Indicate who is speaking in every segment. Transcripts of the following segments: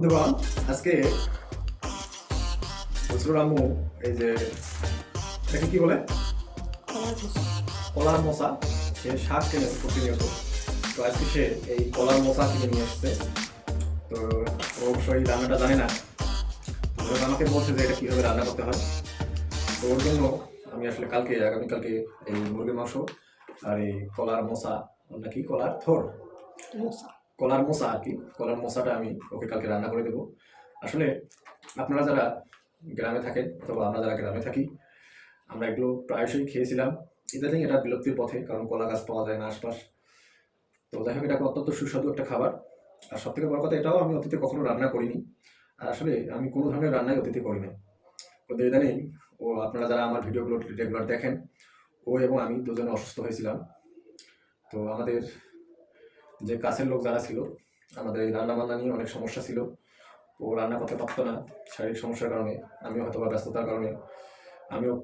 Speaker 1: বন্ধুগণ, আজকে এই যে কি বলে? কলার মশা। সে শাক কিনেছে প্রতিনিয়ত। তো আজকে সে এই কলার মশা কিনে নিয়ে তো অবশ্যই রান্নাটা জানে না। তো আমাকে বলছে যে এটা কীভাবে রান্না করতে হয়। তো ওর জন্য আমি আসলে কালকে, আগামীকালকে এই মুরগির মাংস আর এই কলার মশা নাকি কলার থর। কলার মশা আর কি, কলার মশাটা আমি ওকে কালকে রান্না করে দেবো। আসলে আপনারা যারা গ্রামে থাকেন অথবা আমরা যারা গ্রামে থাকি, আমরা এগুলো প্রায়শই খেয়েছিলাম। ইদানিং এটা বিলুপ্তির পথে, কারণ কলা গাছ পাওয়া যায় না আশপাশ। তো যাই হোক, এটা অত্যন্ত সুস্বাদু একটা খাবার। আর সব থেকে বড় কথা, এটাও আমি অতীতে কখনো রান্না করিনি। আর আসলে আমি কোনো ধরনের রান্নাই অতীতে করি না তো ইদানিং, ও আপনারা যারা আমার ভিডিওগুলো রেগুলার দেখেন, ও এবং আমি দুজনে অসুস্থ হয়েছিলাম। তো আমাদের যে কাছের লোক যারা ছিল, আমাদের এই রান্না বান্না নিয়ে অনেক সমস্যা ছিল। ও রান্না করতে পারতো না শারীরিক সমস্যার কারণে, আমিও হয়তো বা ব্যস্ততার কারণে। আমিও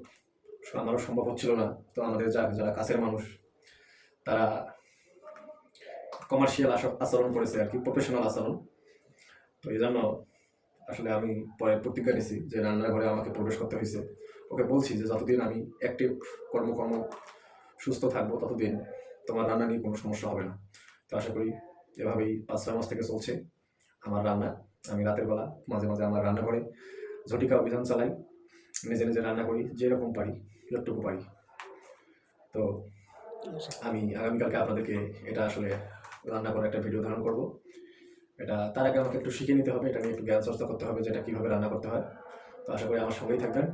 Speaker 1: আমারও সম্ভব হচ্ছিল না। তো আমাদের যা যারা কাছের মানুষ, তারা কমার্শিয়াল আচরণ করেছে আর কি প্রফেশনাল আচরণ। তো এই জন্য আসলে আমি পরে প্রতিজ্ঞা নিয়েছি যে রান্নাঘরে আমাকে প্রবেশ করতে হয়েছে। ওকে বলছি যে যতদিন আমি অ্যাক্টিভ কর্মকর্ম সুস্থ থাকব ততদিন তোমার রান্না নিয়ে কোনো সমস্যা হবে না। তো আশা করি এভাবেই পাঁচ ছয় মাস থেকে চলছে আমার রান্না। আমি রাতের বেলা মাঝে মাঝে আমার রান্নাঘরে ঝটিকা অভিযান চালাই, নিজে নিজে রান্না করি, যেরকম পারি, যতটুকু পারি। তো আমি আগামীকালকে আপনাদেরকে এটা আসলে রান্না করার একটা ভিডিও ধারণ করব। এটা তার আগে আমাকে একটু শিখে নিতে হবে, এটা নিয়ে একটু জ্ঞান চর্চা করতে হবে যে এটা কীভাবে রান্না করতে হয়। তো আশা করি আমার সঙ্গেই থাকবেন।